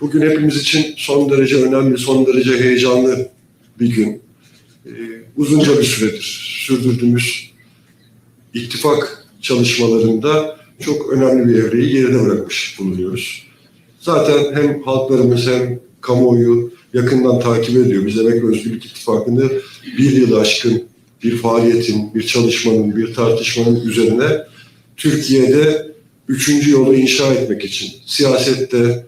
Bugün hepimiz için son derece önemli, son derece heyecanlı bir gün. Ee, uzunca bir süredir sürdürdüğümüz ittifak çalışmalarında çok önemli bir evreyi geride bırakmış bulunuyoruz. Zaten hem halklarımız hem kamuoyu yakından takip ediyor. Biz Emek ve Özgürlük İttifakı'nı bir yılı aşkın bir faaliyetin, bir çalışmanın, bir tartışmanın üzerine Türkiye'de üçüncü yolu inşa etmek için siyasette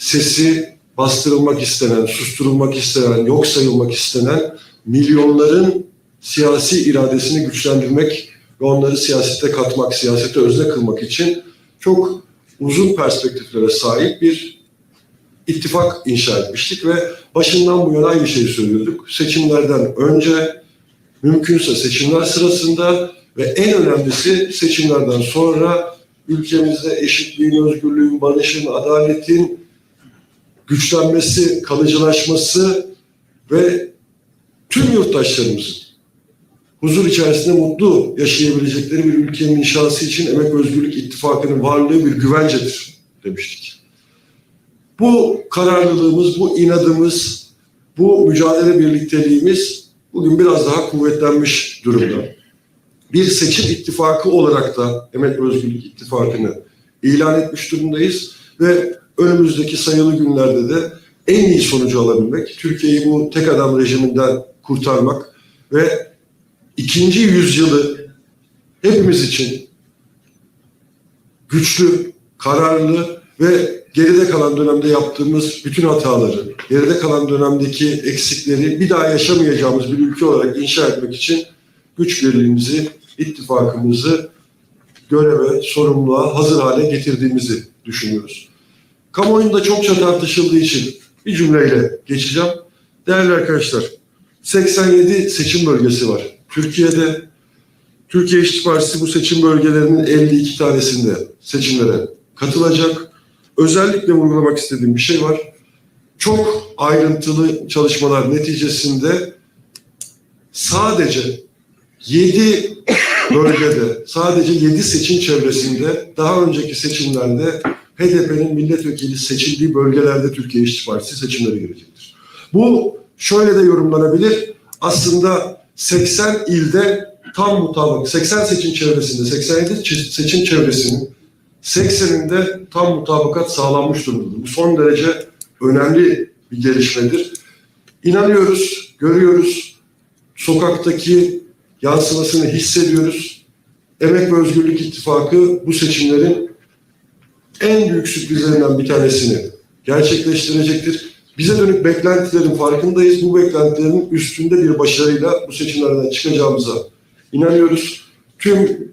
sesi bastırılmak istenen, susturulmak istenen, yok sayılmak istenen milyonların siyasi iradesini güçlendirmek ve onları siyasete katmak, siyasete özne kılmak için çok uzun perspektiflere sahip bir ittifak inşa etmiştik ve başından bu yana aynı şeyi söylüyorduk. Seçimlerden önce, mümkünse seçimler sırasında ve en önemlisi seçimlerden sonra ülkemizde eşitliğin, özgürlüğün, barışın, adaletin güçlenmesi, kalıcılaşması ve tüm yurttaşlarımızın huzur içerisinde mutlu yaşayabilecekleri bir ülkenin inşası için Emek Özgürlük İttifakı'nın varlığı bir güvencedir demiştik. Bu kararlılığımız, bu inadımız, bu mücadele birlikteliğimiz bugün biraz daha kuvvetlenmiş durumda. Bir seçim ittifakı olarak da Emek Özgürlük İttifakı'nı ilan etmiş durumdayız ve önümüzdeki sayılı günlerde de en iyi sonucu alabilmek, Türkiye'yi bu tek adam rejiminden kurtarmak ve ikinci yüzyılı hepimiz için güçlü, kararlı ve geride kalan dönemde yaptığımız bütün hataları, geride kalan dönemdeki eksikleri bir daha yaşamayacağımız bir ülke olarak inşa etmek için güç birliğimizi, ittifakımızı göreve, sorumluluğa hazır hale getirdiğimizi düşünüyoruz. Kamuoyunda çokça tartışıldığı için bir cümleyle geçeceğim. Değerli arkadaşlar, 87 seçim bölgesi var. Türkiye'de Türkiye İşçi Partisi bu seçim bölgelerinin 52 tanesinde seçimlere katılacak. Özellikle vurgulamak istediğim bir şey var. Çok ayrıntılı çalışmalar neticesinde sadece 7 bölgede, sadece 7 seçim çevresinde daha önceki seçimlerde HDP'nin milletvekili seçildiği bölgelerde Türkiye İşçi Partisi seçimlere girecektir. Bu şöyle de yorumlanabilir. Aslında 80 ilde tam mutabık, 80 seçim çevresinde, 87 çe- seçim çevresinin 80'inde tam mutabakat sağlanmış durumdadır. Bu son derece önemli bir gelişmedir. İnanıyoruz, görüyoruz, sokaktaki yansımasını hissediyoruz. Emek ve Özgürlük İttifakı bu seçimlerin en büyük sürprizlerinden bir tanesini gerçekleştirecektir. Bize dönük beklentilerin farkındayız. Bu beklentilerin üstünde bir başarıyla bu seçimlerden çıkacağımıza inanıyoruz. Tüm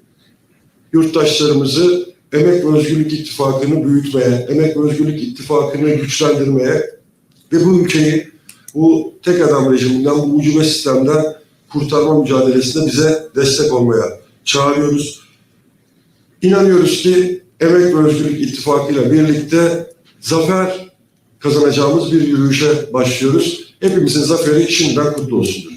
yurttaşlarımızı Emek ve Özgürlük İttifakı'nı büyütmeye, Emek ve Özgürlük İttifakı'nı güçlendirmeye ve bu ülkeyi bu tek adam rejiminden, bu ucube sistemden kurtarma mücadelesinde bize destek olmaya çağırıyoruz. İnanıyoruz ki Emek ve Özgürlük İttifakı ile birlikte zafer kazanacağımız bir yürüyüşe başlıyoruz. Hepimizin zaferi şimdiden kutlu olsun.